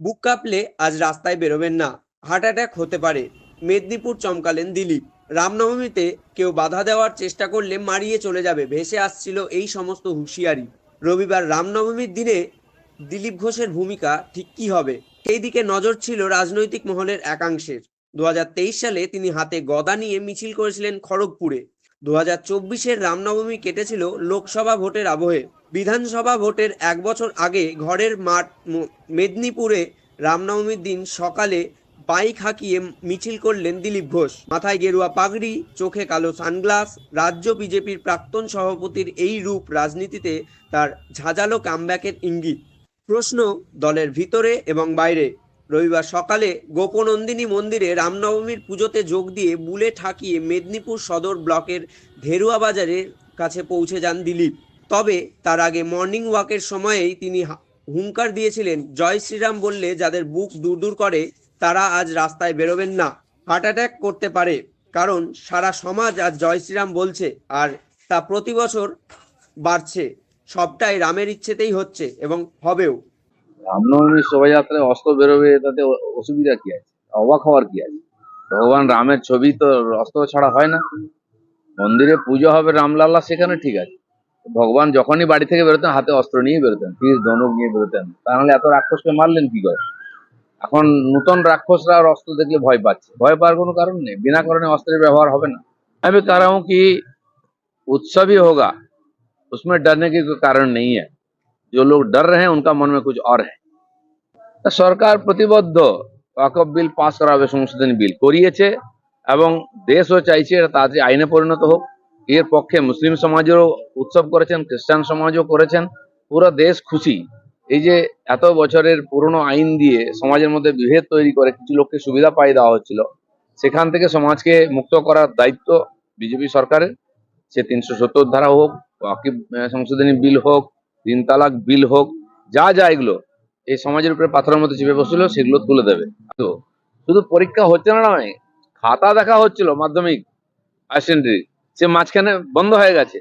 বুক কাঁপলে আজ রাস্তায় বেরোবেন না। হার্ট অ্যাটাক হতে পারে। মেদিনীপুর চমকালেন দিলীপ। রামনবমীতে কেউ বাধা দেওয়ার চেষ্টা করলে মারিয়ে চলে যাবে, ভেসে আসছিল এই সমস্ত হুঁশিয়ারি। রবিবার রামনবমীর দিনে দিলীপ ঘোষের ভূমিকা ঠিক কী হবে? সেই দিকে নজর ছিল রাজনৈতিক মহলের একাংশের। দু হাজার তেইশ সালে তিনি হাতে গদা নিয়ে মিছিল করেছিলেন খড়গপুরে। দু হাজার চব্বিশের রামনবমী কেটেছিল লোকসভা ভোটের আবহে। বিধানসভা ভোটের এক বছর আগে ঘরের মাঠ মেদিনীপুরে রামনবমীর দিন সকালে বাইক হাঁকিয়ে মিছিল করলেন দিলীপ ঘোষ। মাথায় গেরুয়া পাগড়ি, চোখে কালো সানগ্লাস, রাজ্য বিজেপির প্রাক্তন সভাপতির এই রূপ রাজনীতিতে তার ঝাঁঝালো কামব্যাকের ইঙ্গিত। প্রশ্ন, দলের ভিতরে এবং বাইরে। রবিবার সকালে গোপনন্দিনী মন্দিরে রামনবমীর পুজোতে যোগ দিয়ে বুলেট হাঁকিয়ে মেদিনীপুর সদর ব্লকের ধেরুয়া বাজারের কাছে পৌঁছে যান দিলীপ। তবে তার আগে মর্নিং ওয়াকের সময়েই তিনি হুঙ্কার দিয়েছিলেন। জয় শ্রীরাম বললে, যাদের বুক দূর দূর করে, তারা আজ রাস্তায় বেরোবেন না। হার্ট অ্যাটাক করতে পারে। কারণ সারা সমাজ আজ জয় শ্রীরাম বলছে, আর তা প্রতি বছর বাড়ছে। সবটাই রামের ইচ্ছেতেই হচ্ছে, এবং হবেও। রামনবমীর শোভাযাত্রায় অস্ত্র বেরোবে, তাতে অসুবিধা কি আছে? অবাক হওয়ার কি আছে? ভগবান রামের ছবি তো অস্ত্র ছাড়া হয় না। মন্দিরে পুজো হবে রামলাল্লা সেখানে ঠিক আছে। ভগবান যখনই বাড়ি থেকে বেরোতেন হাতে অস্ত্র নিয়ে বেরোতেন তীর ধনুক নিয়ে বেরোতেন তাহলে এত রাক্ষসকে মারলেন কি করে এখন নূতন রাক্ষসরা আর অস্ত্র দেখলে ভয় পাচ্ছে ভয় পাওয়ার কোনো কারণ নেই বিনা কারণে অস্ত্রের ব্যবহার হবে না আমি कह रहा हूं कि उत्सव ही होगा उसमें डरने की कोई कारण नहीं है जो लोग डर रहे हैं उनका मन में कुछ और है তা সরকার প্রতিবদ্ধ ওয়াকফ বিল পাস করা হবে সংশোধনী বিল করিয়েছে এবং দেশও চাইছে এটা তাড়াতাড়ি আইনে পরিণত হোক এর পক্ষে মুসলিম সমাজেরও উৎসব করেছেন, খ্রিস্টান সমাজও করেছেন, পুরো দেশ খুশি। এই যে এত বছরের পুরনো আইন দিয়ে সমাজের মধ্যে বিভেদ তৈরি করে কিছু লোককে সুবিধা পাই দেওয়া হচ্ছিল, সেখান থেকে সমাজকে মুক্ত করার দায়িত্ব বিজেপি সরকারের। সে তিনশো সত্তর ধারা হোক ওয়াকিব সংশোধনী বিল হোক তিন তালাক বিল হোক, যা যা এগুলো, এই সমাজের উপরে পাথরের মতো চেপে বসছিল, সেগুলো তুলে দেবে। তো, শুধু পরীক্ষা হচ্ছে না নয়, খাতা দেখা হচ্ছিল মাধ্যমিক সেকেন্ডারি সে মাঝখানে বন্ধ হয়ে গেছে।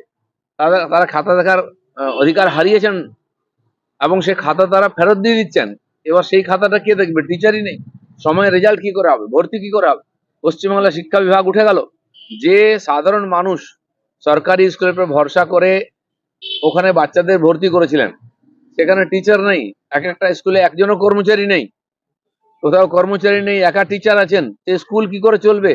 তারা তারা খাতা দেখার অধিকার হারিয়েছেন এবং সে খাতা তারা ফেরত দিয়ে দিচ্ছেন। এবার সেই খাতাটা কে দেখবে? টিচারই নেই। সময় রেজাল্ট কি করে হবে? ভর্তি কি করে হবে? পশ্চিমবাংলা শিক্ষা বিভাগ উঠে গেল। যে সাধারণ মানুষ সরকারি স্কুলের উপর ভরসা করে ওখানে বাচ্চাদের ভর্তি করেছিলেন, সেখানে টিচার নেই। এক একটা স্কুলে একজনও কর্মচারী নেই। কোথাও কর্মচারী নেই, একা টিচার আছেন। সে স্কুল কি করে চলবে?